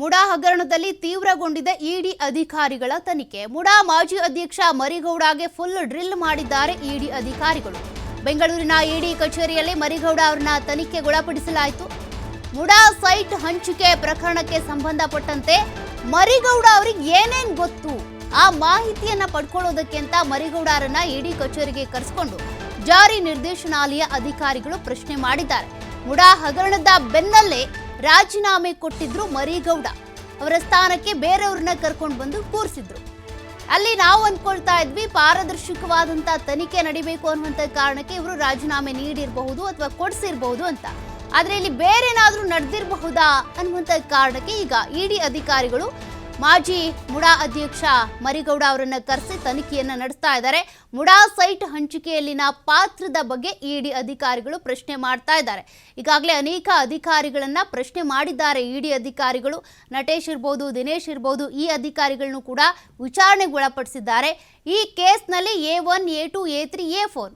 ಮುಡಾ ಹಗರಣದಲ್ಲಿ ತೀವ್ರಗೊಂಡಿದೆ ಇಡಿ ಅಧಿಕಾರಿಗಳ ತನಿಖೆ. ಮುಡಾ ಮಾಜಿ ಅಧ್ಯಕ್ಷ ಮರಿಗೌಡಗೆ ಫುಲ್ ಡ್ರಿಲ್ ಮಾಡಿದ್ದಾರೆ ಇಡಿ ಅಧಿಕಾರಿಗಳು. ಬೆಂಗಳೂರಿನ ಇಡಿ ಕಚೇರಿಯಲ್ಲಿ ಮರಿಗೌಡ ಅವರನ್ನ ತನಿಖೆಗೊಳಪಡಿಸಲಾಯಿತು ಮುಡಾ ಸೈಟ್ ಹಂಚಿಕೆ ಪ್ರಕರಣಕ್ಕೆ ಸಂಬಂಧಪಟ್ಟಂತೆ ಮರಿಗೌಡ ಅವರಿಗೆ ಏನೇನ್ ಗೊತ್ತು? ಆ ಮಾಹಿತಿಯನ್ನ ಪಡ್ಕೊಳ್ಳೋದಕ್ಕೆ ಅಂತ ಮರಿಗೌಡರನ್ನ ಇಡಿ ಕಚೇರಿಗೆ ಕರೆಸಿಕೊಂಡು ಜಾರಿ ನಿರ್ದೇಶನಾಲಯ ಅಧಿಕಾರಿಗಳು ಪ್ರಶ್ನೆ ಮಾಡಿದ್ದಾರೆ. ಮುಡಾ ಹಗರಣದ ಬೆನ್ನಲ್ಲೇ ರಾಜೀನಾಮೆ ಕೊಟ್ಟಿದ್ರು ಮರಿಗೌಡ. ಅವರ ಸ್ಥಾನಕ್ಕೆ ಬೇರೆಯವ್ರನ್ನ ಕರ್ಕೊಂಡು ಬಂದು ಕೂರಿಸಿದ್ರು. ಅಲ್ಲಿ ನಾವು ಅಂದ್ಕೊಳ್ತಾ ಇದ್ವಿ, ಪಾರದರ್ಶಕವಾದಂತ ತನಿಖೆ ನಡಿಬೇಕು ಅನ್ನುವಂಥ ಕಾರಣಕ್ಕೆ ಇವರು ರಾಜೀನಾಮೆ ನೀಡಿರಬಹುದು ಅಥವಾ ಕೊಡಿಸಿರಬಹುದು ಅಂತ. ಆದ್ರೆ ಇಲ್ಲಿ ಬೇರೇನಾದ್ರೂ ನಡೆದಿರಬಹುದಾ ಅನ್ನುವಂಥ ಕಾರಣಕ್ಕೆ ಈಗ ಇಡಿ ಅಧಿಕಾರಿಗಳು ಮಾಜಿ ಮುಡಾ ಅಧ್ಯಕ್ಷ ಮರಿಗೌಡ ಅವರನ್ನ ಕರೆಸಿ ತನಿಖೆಯನ್ನ ನಡೆಸ್ತಾ ಇದ್ದಾರೆ. ಮುಡಾ ಸೈಟ್ ಹಂಚಿಕೆಯಲ್ಲಿನ ಪಾತ್ರದ ಬಗ್ಗೆ ಇಡಿ ಅಧಿಕಾರಿಗಳು ಪ್ರಶ್ನೆ ಮಾಡ್ತಾ ಇದ್ದಾರೆ. ಈಗಾಗಲೇ ಅನೇಕ ಅಧಿಕಾರಿಗಳನ್ನ ಪ್ರಶ್ನೆ ಮಾಡಿದ್ದಾರೆ. ಇಡಿ ಅಧಿಕಾರಿಗಳು ನಟೇಶ್ ಇರ್ಬೋದು, ದಿನೇಶ್ ಇರ್ಬೋದು, ಈ ಅಧಿಕಾರಿಗಳನ್ನು ಕೂಡ ವಿಚಾರಣೆಗೆ ಒಳಪಡಿಸಿದ್ದಾರೆ ಈ ಕೇಸ್ನಲ್ಲಿ A one, A two, A three, A four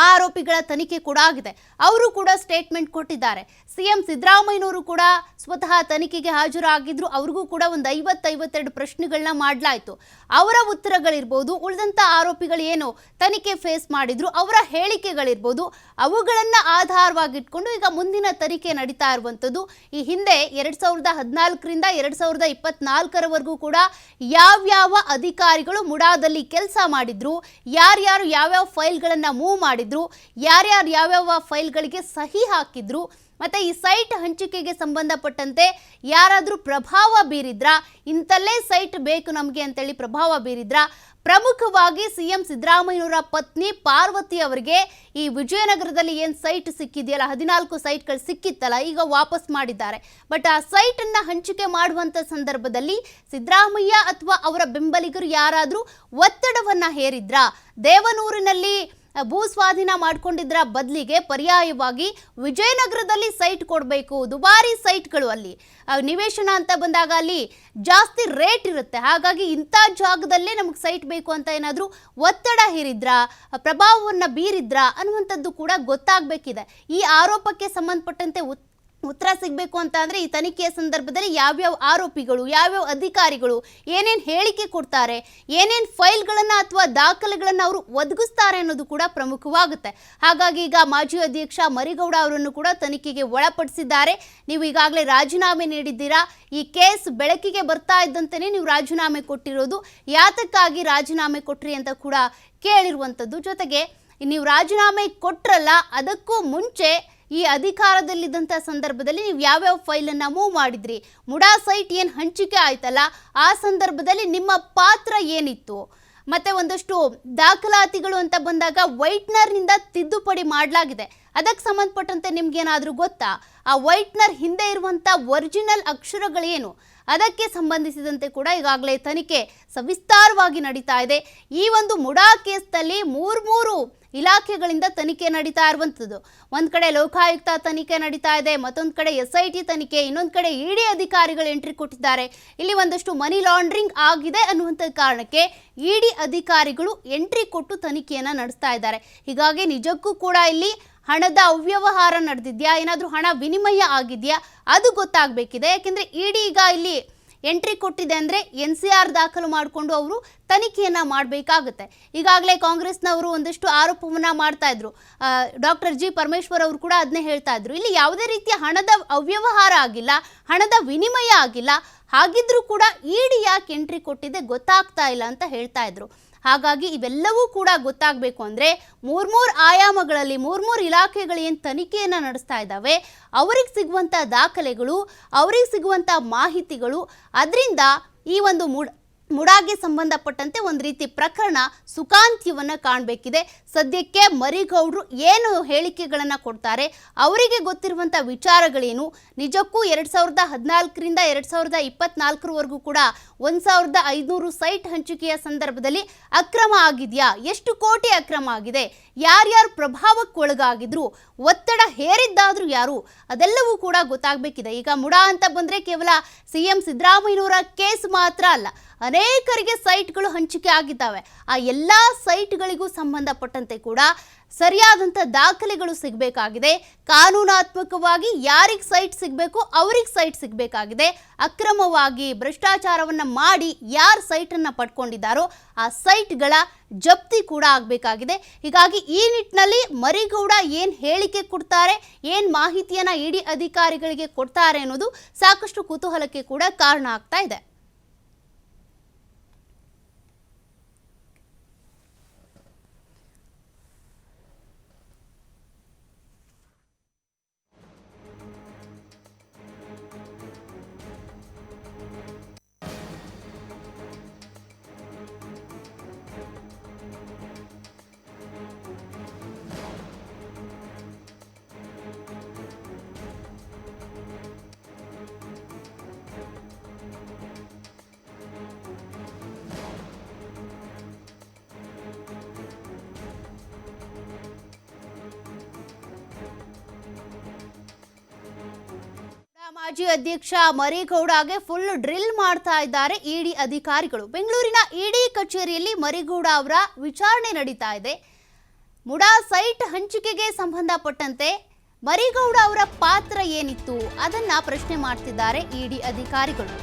ಆ ಆರೋಪಿಗಳ ತನಿಖೆ ಕೂಡ ಆಗಿದೆ. ಅವರು ಕೂಡ ಸ್ಟೇಟ್ಮೆಂಟ್ ಕೊಟ್ಟಿದ್ದಾರೆ. ಸಿಎಂ ಸಿದ್ದರಾಮಯ್ಯನವರು ಕೂಡ ಸ್ವತಃ ತನಿಖೆಗೆ ಹಾಜರಾಗಿದ್ರು. ಅವ್ರಿಗೂ ಕೂಡ ಒಂದು ಐವತ್ತೈವತ್ತೆರಡು ಪ್ರಶ್ನೆಗಳನ್ನ ಮಾಡಲಾಯಿತು. ಅವರ ಉತ್ತರಗಳಿರ್ಬೋದು ಉಳಿದಂಥ ಆರೋಪಿಗಳು ಏನು ತನಿಖೆ ಫೇಸ್ ಮಾಡಿದ್ರು, ಅವರ ಹೇಳಿಕೆಗಳಿರ್ಬೋದು, ಅವುಗಳನ್ನು ಆಧಾರವಾಗಿಟ್ಕೊಂಡು ಈಗ ಮುಂದಿನ ತನಿಖೆ ನಡೀತಾ ಇರುವಂಥದ್ದು. ಈ ಹಿಂದೆ ಎರಡು ಸಾವಿರದ ಹದಿನಾಲ್ಕರಿಂದ ಎರಡು ಸಾವಿರದ ಇಪ್ಪತ್ನಾಲ್ಕರವರೆಗೂ ಕೂಡ ಯಾವ್ಯಾವ ಅಧಿಕಾರಿಗಳು ಮುಡಾದಲ್ಲಿ ಕೆಲಸ ಮಾಡಿದ್ರು, ಯಾರ್ಯಾರು ಯಾವ್ಯಾವ ಫೈಲ್ಗಳನ್ನು ಮೂವ್ ಮಾಡಿದ್ರು ಯಾರ್ಯಾರು ಯಾವ್ಯಾವ ಫೈಲ್ಗಳಿಗೆ ಸಹಿ ಹಾಕಿದ್ರು, ಮತ್ತೆ ಈ ಸೈಟ್ ಹಂಚಿಕೆಗೆ ಸಂಬಂಧಪಟ್ಟಂತೆ ಯಾರಾದರೂ ಪ್ರಭಾವ ಬೀರಿದ್ರ ಇಂಥಲ್ಲೇ ಸೈಟ್ ಬೇಕು ನಮಗೆ ಅಂತೇಳಿ ಪ್ರಭಾವ ಬೀರಿದ್ರ, ಪ್ರಮುಖವಾಗಿ ಸಿ ಎಂ ಸಿದ್ದರಾಮಯ್ಯನವರ ಪತ್ನಿ ಪಾರ್ವತಿ ಅವರಿಗೆ ಈ ವಿಜಯನಗರದಲ್ಲಿ ಏನು ಸೈಟ್ ಸಿಕ್ಕಿದೆಯಲ್ಲ, ಹದಿನಾಲ್ಕು ಸೈಟ್ಗಳು ಸಿಕ್ಕಿತ್ತಲ್ಲ, ಈಗ ವಾಪಸ್ ಮಾಡಿದ್ದಾರೆ. ಬಟ್ ಆ ಸೈಟನ್ನು ಹಂಚಿಕೆ ಮಾಡುವಂಥ ಸಂದರ್ಭದಲ್ಲಿ ಸಿದ್ದರಾಮಯ್ಯ ಅಥವಾ ಅವರ ಬೆಂಬಲಿಗರು ಯಾರಾದರೂ ಒತ್ತಡವನ್ನು ಹೇರಿದ್ರ, ದೇವನೂರಿನಲ್ಲಿ ಭೂ ಸ್ವಾಧೀನ ಮಾಡ್ಕೊಂಡಿದ್ರ ಬದಲಿಗೆ ಪರ್ಯಾಯವಾಗಿ ವಿಜಯನಗರದಲ್ಲಿ ಸೈಟ್ ಕೊಡಬೇಕು. ದುಬಾರಿ ಸೈಟ್ಗಳು ಅಲ್ಲಿ. ನಿವೇಶನ ಅಂತ ಬಂದಾಗ ಅಲ್ಲಿ ಜಾಸ್ತಿ ರೇಟ್ ಇರುತ್ತೆ. ಹಾಗಾಗಿ ಇಂಥ ಜಾಗದಲ್ಲೇ ನಮಗೆ ಸೈಟ್ ಬೇಕು ಅಂತ ಏನಾದರೂ ಒತ್ತಡ ಹೇರಿದ್ರ, ಪ್ರಭಾವವನ್ನು ಬೀರಿದ್ರ ಅನ್ನುವಂಥದ್ದು ಕೂಡ ಗೊತ್ತಾಗಬೇಕಿದೆ. ಈ ಆರೋಪಕ್ಕೆ ಸಂಬಂಧಪಟ್ಟಂತೆ ಉತ್ತರ ಸಿಗಬೇಕು ಅಂತ ಅಂದರೆ ಈ ತನಿಖೆಯ ಸಂದರ್ಭದಲ್ಲಿ ಯಾವ್ಯಾವ ಆರೋಪಿಗಳು, ಯಾವ್ಯಾವ ಅಧಿಕಾರಿಗಳು, ಏನೇನು ಹೇಳಿಕೆ ಕೊಡ್ತಾರೆ, ಏನೇನು ಫೈಲ್ಗಳನ್ನು ಅಥವಾ ದಾಖಲೆಗಳನ್ನು ಅವರು ಒದಗಿಸ್ತಾರೆ ಅನ್ನೋದು ಕೂಡ ಪ್ರಮುಖವಾಗುತ್ತೆ. ಹಾಗಾಗಿ ಈಗ ಮಾಜಿ ಅಧ್ಯಕ್ಷ ಮರಿಗೌಡ ಅವರನ್ನು ಕೂಡ ತನಿಖೆಗೆ ಒಳಪಡಿಸಿದ್ದಾರೆ. ನೀವು ಈಗಾಗಲೇ ರಾಜೀನಾಮೆ ನೀಡಿದ್ದೀರಾ? ಈ ಕೇಸ್ ಬೆಳಕಿಗೆ ಬರ್ತಾ ಇದ್ದಂತೆಯೇ ನೀವು ರಾಜೀನಾಮೆ ಕೊಟ್ಟಿರೋದು. ಯಾತಕ್ಕಾಗಿ ರಾಜೀನಾಮೆ ಕೊಟ್ರಿ ಅಂತ ಕೂಡ ಕೇಳಿರುವಂಥದ್ದು. ಜೊತೆಗೆ ನೀವು ರಾಜೀನಾಮೆ ಕೊಟ್ರಲ್ಲ, ಅದಕ್ಕೂ ಮುಂಚೆ ಈ ಅಧಿಕಾರದಲ್ಲಿದ್ದಂಥ ಸಂದರ್ಭದಲ್ಲಿ ನೀವು ಯಾವ್ಯಾವ ಫೈಲನ್ನು ಮೂವ್ ಮಾಡಿದ್ರಿ? ಮುಡಾ ಸೈಟ್ ಏನು ಹಂಚಿಕೆ ಆಯ್ತಲ್ಲ, ಆ ಸಂದರ್ಭದಲ್ಲಿ ನಿಮ್ಮ ಪಾತ್ರ ಏನಿತ್ತು? ಮತ್ತೆ ಒಂದಷ್ಟು ದಾಖಲಾತಿಗಳು ಅಂತ ಬಂದಾಗ ವೈಟ್ನರ್ನಿಂದ ತಿದ್ದುಪಡಿ ಮಾಡಲಾಗಿದೆ. ಅದಕ್ಕೆ ಸಂಬಂಧಪಟ್ಟಂತೆ ನಿಮ್ಗೇನಾದರೂ ಗೊತ್ತಾ? ಆ ವೈಟ್ನರ್ ಹಿಂದೆ ಇರುವಂಥ ಒರಿಜಿನಲ್ ಅಕ್ಷರಗಳೇನು? ಅದಕ್ಕೆ ಸಂಬಂಧಿಸಿದಂತೆ ಕೂಡ ಈಗಾಗಲೇ ತನಿಖೆ ಸವಿಸ್ತಾರವಾಗಿ ನಡೀತಾ ಇದೆ. ಈ ಒಂದು ಮುಡಾ ಕೇಸ್ನಲ್ಲಿ ಮೂರು ಇಲಾಖೆಗಳಿಂದ ತನಿಖೆ ನಡೀತಾ ಇರುವಂಥದ್ದು. ಒಂದು ಕಡೆ ಲೋಕಾಯುಕ್ತ ತನಿಖೆ ನಡೀತಾ ಇದೆ, ಮತ್ತೊಂದು ಕಡೆ ಎಸ್ ಐ ಟಿ ತನಿಖೆ, ಇನ್ನೊಂದು ಕಡೆ ಇಡಿ ಅಧಿಕಾರಿಗಳು ಎಂಟ್ರಿ ಕೊಟ್ಟಿದ್ದಾರೆ. ಇಲ್ಲಿ ಒಂದಷ್ಟು ಮನಿ ಲಾಂಡ್ರಿಂಗ್ ಆಗಿದೆ ಅನ್ನುವಂಥ ಕಾರಣಕ್ಕೆ ಇಡಿ ಅಧಿಕಾರಿಗಳು ಎಂಟ್ರಿ ಕೊಟ್ಟು ತನಿಖೆಯನ್ನು ನಡೆಸ್ತಾ ಇದ್ದಾರೆ. ಹೀಗಾಗಿ ನಿಜಕ್ಕೂ ಕೂಡ ಇಲ್ಲಿ ಹಣದ ಅವ್ಯವಹಾರ ನಡೆದಿದ್ಯಾ? ಏನಾದರೂ ಹಣ ವಿನಿಮಯ ಆಗಿದೆಯಾ? ಅದು ಗೊತ್ತಾಗಬೇಕಿದೆ. ಯಾಕೆಂದರೆ ಇಡಿ ಈಗ ಇಲ್ಲಿ ಎಂಟ್ರಿ ಕೊಟ್ಟಿದೆ ಅಂದರೆ ಎನ್ ಸಿ ಆರ್ ದಾಖಲು ಮಾಡಿಕೊಂಡು ಅವರು ತನಿಖೆಯನ್ನು ಮಾಡಬೇಕಾಗುತ್ತೆ. ಈಗಾಗಲೇ ಕಾಂಗ್ರೆಸ್ನವರು ಒಂದಷ್ಟು ಆರೋಪವನ್ನು ಮಾಡ್ತಾ ಇದ್ರು. ಡಾಕ್ಟರ್ ಜಿ ಪರಮೇಶ್ವರ್ ಅವರು ಕೂಡ ಅದನ್ನೇ ಹೇಳ್ತಾ ಇದ್ರು. ಇಲ್ಲಿ ಯಾವುದೇ ರೀತಿಯ ಹಣದ ಅವ್ಯವಹಾರ ಆಗಿಲ್ಲ, ಹಣದ ವಿನಿಮಯ ಆಗಿಲ್ಲ. ಹಾಗಿದ್ರೂ ಕೂಡ ಇಡಿ ಯಾಕೆ ಎಂಟ್ರಿ ಕೊಟ್ಟಿದೆ ಗೊತ್ತಾಗ್ತಾ ಇಲ್ಲ ಅಂತ ಹೇಳ್ತಾ ಇದ್ರು. ಹಾಗಾಗಿ ಇವೆಲ್ಲವೂ ಕೂಡ ಗೊತ್ತಾಗಬೇಕು ಅಂದರೆ ಮೂರ್ಮೂರು ಆಯಾಮಗಳಲ್ಲಿ, ಮೂರ್ಮೂರು ಇಲಾಖೆಗಳು ಏನು ತನಿಖೆಯನ್ನು ನಡೆಸ್ತಾ ಇದ್ದಾವೆ, ಅವ್ರಿಗೆ ಸಿಗುವಂಥ ದಾಖಲೆಗಳು, ಅವ್ರಿಗೆ ಸಿಗುವಂಥ ಮಾಹಿತಿಗಳು, ಅದರಿಂದ ಈ ಒಂದು ಮುಡ್ ಮುಡಾಗೆ ಸಂಬಂಧಪಟ್ಟಂತೆ ಒಂದು ರೀತಿ ಪ್ರಕರಣ ಸುಖಾಂತ್ಯವನ್ನು ಕಾಣಬೇಕಿದೆ. ಸದ್ಯಕ್ಕೆ ಮರಿಗೌಡರು ಏನು ಹೇಳಿಕೆಗಳನ್ನು ಕೊಡ್ತಾರೆ, ಅವರಿಗೆ ಗೊತ್ತಿರುವಂಥ ವಿಚಾರಗಳೇನು? ನಿಜಕ್ಕೂ ಎರಡು ಸಾವಿರದ ಹದಿನಾಲ್ಕರಿಂದ ಎರಡು ಸಾವಿರದ ಇಪ್ಪತ್ನಾಲ್ಕರವರೆಗೂ ಕೂಡ ಒಂದು ಸಾವಿರದ ಐದುನೂರು ಸೈಟ್ ಹಂಚಿಕೆಯ ಸಂದರ್ಭದಲ್ಲಿ ಅಕ್ರಮ ಆಗಿದೆಯಾ? ಎಷ್ಟು ಕೋಟಿ ಅಕ್ರಮ ಆಗಿದೆ? ಯಾರ್ಯಾರು ಪ್ರಭಾವಕ್ಕೆ ಒಳಗಾಗಿದ್ರು? ಒತ್ತಡ ಹೇರಿದ್ದಾದರೂ ಯಾರು? ಅದೆಲ್ಲವೂ ಕೂಡ ಗೊತ್ತಾಗಬೇಕಿದೆ. ಈಗ ಮುಡಾ ಅಂತ ಬಂದರೆ ಕೇವಲ ಸಿ ಎಂ ಸಿದ್ದರಾಮಯ್ಯನವರ ಕೇಸ್ ಮಾತ್ರ ಅಲ್ಲ. ಅನೇಕರಿಗೆ ಸೈಟ್ಗಳು ಹಂಚಿಕೆ ಆಗಿದ್ದಾವೆ. ಆ ಎಲ್ಲ ಸೈಟ್ಗಳಿಗೂ ಸಂಬಂಧಪಟ್ಟಂತೆ ಕೂಡ ಸರಿಯಾದಂಥ ದಾಖಲೆಗಳು ಸಿಗಬೇಕಾಗಿದೆ. ಕಾನೂನಾತ್ಮಕವಾಗಿ ಯಾರಿಗೆ ಸೈಟ್ ಸಿಗಬೇಕು, ಅವ್ರಿಗೆ ಸೈಟ್ ಸಿಗಬೇಕಾಗಿದೆ. ಅಕ್ರಮವಾಗಿ ಭ್ರಷ್ಟಾಚಾರವನ್ನು ಮಾಡಿ ಯಾರು ಸೈಟನ್ನು ಪಡ್ಕೊಂಡಿದ್ದಾರೋ ಆ ಸೈಟ್ಗಳ ಜಪ್ತಿ ಕೂಡ ಆಗಬೇಕಾಗಿದೆ. ಹೀಗಾಗಿ ಈ ನಿಟ್ಟಿನಲ್ಲಿ ಮರಿಗೌಡ ಏನು ಹೇಳಿಕೆ ಕೊಡ್ತಾರೆ, ಏನು ಮಾಹಿತಿಯನ್ನು ಇಡಿ ಅಧಿಕಾರಿಗಳಿಗೆ ಕೊಡ್ತಾರೆ ಅನ್ನೋದು ಸಾಕಷ್ಟು ಕುತೂಹಲಕ್ಕೆ ಕೂಡ ಕಾರಣ ಆಗ್ತಾ ಇದೆ. ಮಾಜಿ ಅಧ್ಯಕ್ಷ ಮರಿಗೌಡಗೆ ಫುಲ್ ಡ್ರಿಲ್ ಮಾಡ್ತಾ ಇದ್ದಾರೆ ಇಡಿ ಅಧಿಕಾರಿಗಳು. ಬೆಂಗಳೂರಿನ ಇಡಿ ಕಚೇರಿಯಲ್ಲಿ ಮರಿಗೌಡ ಅವರ ವಿಚಾರಣೆ ನಡೀತಾ ಇದೆ. ಮುಡಾ ಸೈಟ್ ಹಂಚಿಕೆಗೆ ಸಂಬಂಧಪಟ್ಟಂತೆ ಮರಿಗೌಡ ಅವರ ಪಾತ್ರ ಏನಿತ್ತು ಅದನ್ನ ಪ್ರಶ್ನೆ ಮಾಡ್ತಿದ್ದಾರೆ ಇಡಿ ಅಧಿಕಾರಿಗಳು.